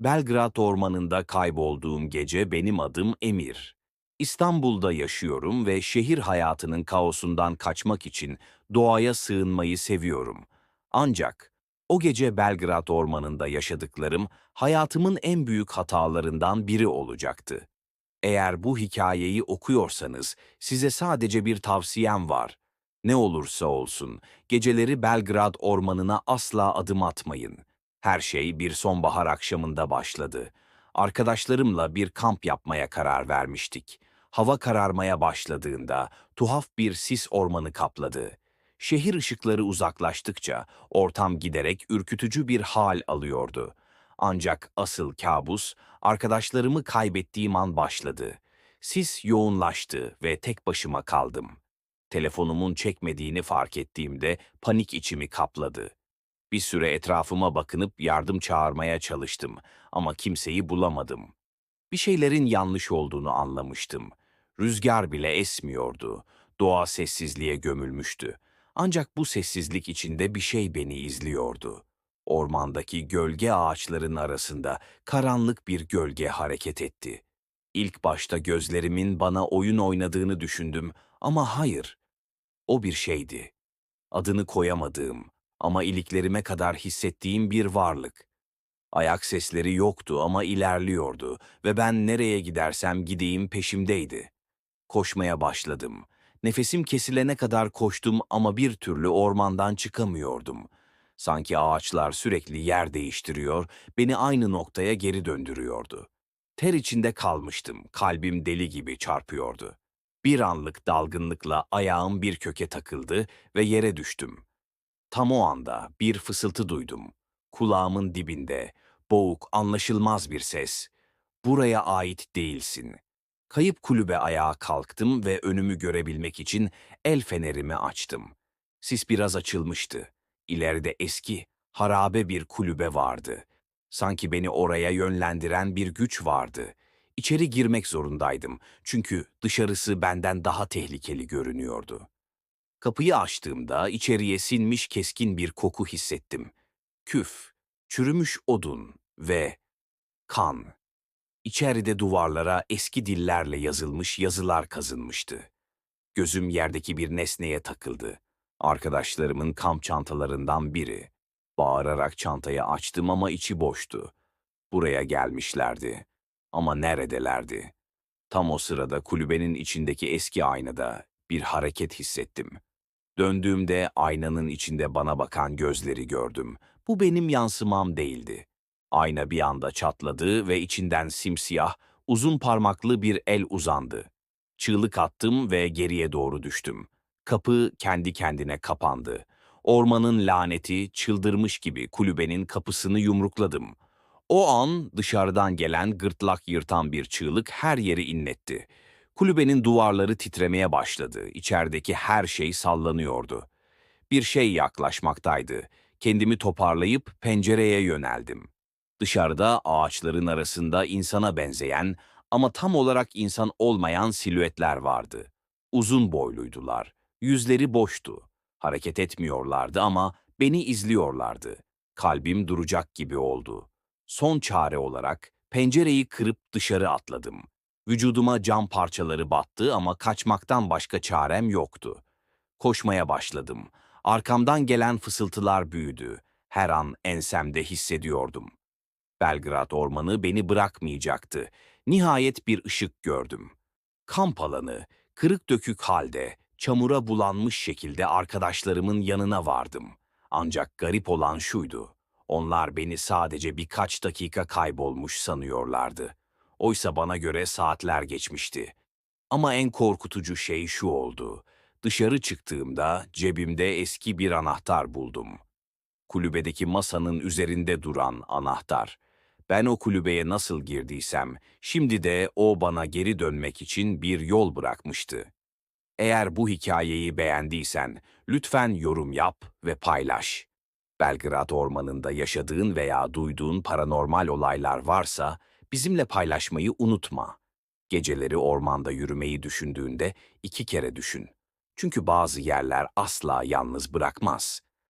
Belgrad ormanında kaybolduğum gece benim adım Emir. İstanbul'da yaşıyorum ve şehir hayatının kaosundan kaçmak için doğaya sığınmayı seviyorum. Ancak o gece Belgrad ormanında yaşadıklarım hayatımın en büyük hatalarından biri olacaktı. Eğer bu hikayeyi okuyorsanız size sadece bir tavsiyem var. Ne olursa olsun geceleri Belgrad ormanına asla adım atmayın. Her şey bir sonbahar akşamında başladı. Arkadaşlarımla bir kamp yapmaya karar vermiştik. Hava kararmaya başladığında tuhaf bir sis ormanı kapladı. Şehir ışıkları uzaklaştıkça ortam giderek ürkütücü bir hal alıyordu. Ancak asıl kabus arkadaşlarımı kaybettiğim an başladı. Sis yoğunlaştı ve tek başıma kaldım. Telefonumun çekmediğini fark ettiğimde panik içimi kapladı. Bir süre etrafıma bakınıp yardım çağırmaya çalıştım ama kimseyi bulamadım. Bir şeylerin yanlış olduğunu anlamıştım. Rüzgar bile esmiyordu. Doğa sessizliğe gömülmüştü. Ancak bu sessizlik içinde bir şey beni izliyordu. Ormandaki gölge ağaçların arasında karanlık bir gölge hareket etti. İlk başta gözlerimin bana oyun oynadığını düşündüm ama hayır. O bir şeydi. Adını koyamadığım ama iliklerime kadar hissettiğim bir varlık. Ayak sesleri yoktu ama ilerliyordu ve ben nereye gidersem gideyim peşimdeydi. Koşmaya başladım. Nefesim kesilene kadar koştum ama bir türlü ormandan çıkamıyordum. Sanki ağaçlar sürekli yer değiştiriyor, beni aynı noktaya geri döndürüyordu. Ter içinde kalmıştım, kalbim deli gibi çarpıyordu. Bir anlık dalgınlıkla ayağım bir köke takıldı ve yere düştüm. Tam o anda bir fısıltı duydum. Kulağımın dibinde, boğuk, anlaşılmaz bir ses. Buraya ait değilsin. Kayıp kulübe ayağa kalktım ve önümü görebilmek için el fenerimi açtım. Sis biraz açılmıştı. İleride eski, harabe bir kulübe vardı. Sanki beni oraya yönlendiren bir güç vardı. İçeri girmek zorundaydım çünkü dışarısı benden daha tehlikeli görünüyordu. Kapıyı açtığımda içeriye sinmiş keskin bir koku hissettim. Küf, çürümüş odun ve kan. İçeride duvarlara eski dillerle yazılmış yazılar kazınmıştı. Gözüm yerdeki bir nesneye takıldı. Arkadaşlarımın kamp çantalarından biri. Bağırarak çantayı açtım ama içi boştu. Buraya gelmişlerdi. Ama neredelerdi? Tam o sırada kulübenin içindeki eski aynada bir hareket hissettim. Döndüğümde aynanın içinde bana bakan gözleri gördüm. Bu benim yansımam değildi. Ayna bir anda çatladı ve içinden simsiyah, uzun parmaklı bir el uzandı. Çığlık attım ve geriye doğru düştüm. Kapı kendi kendine kapandı. Ormanın laneti çıldırmış gibi kulübenin kapısını yumrukladım. O an dışarıdan gelen gırtlak yırtan bir çığlık her yeri inletti. Kulübenin duvarları titremeye başladı. İçerideki her şey sallanıyordu. Bir şey yaklaşmaktaydı. Kendimi toparlayıp pencereye yöneldim. Dışarıda ağaçların arasında insana benzeyen ama tam olarak insan olmayan silüetler vardı. Uzun boyluydular. Yüzleri boştu. Hareket etmiyorlardı ama beni izliyorlardı. Kalbim duracak gibi oldu. Son çare olarak pencereyi kırıp dışarı atladım. Vücuduma cam parçaları battı ama kaçmaktan başka çarem yoktu. Koşmaya başladım. Arkamdan gelen fısıltılar büyüdü. Her an ensemde hissediyordum. Belgrad ormanı beni bırakmayacaktı. Nihayet bir ışık gördüm. Kamp alanı, kırık dökük halde, çamura bulanmış şekilde arkadaşlarımın yanına vardım. Ancak garip olan şuydu. Onlar beni sadece birkaç dakika kaybolmuş sanıyorlardı. Oysa bana göre saatler geçmişti. Ama en korkutucu şey şu oldu. Dışarı çıktığımda cebimde eski bir anahtar buldum. Kulübedeki masanın üzerinde duran anahtar. Ben o kulübeye nasıl girdiysem, şimdi de o bana geri dönmek için bir yol bırakmıştı. Eğer bu hikayeyi beğendiysen, lütfen yorum yap ve paylaş. Belgrad Ormanı'nda yaşadığın veya duyduğun paranormal olaylar varsa bizimle paylaşmayı unutma. Geceleri ormanda yürümeyi düşündüğünde iki kere düşün. Çünkü bazı yerler asla yalnız bırakmaz.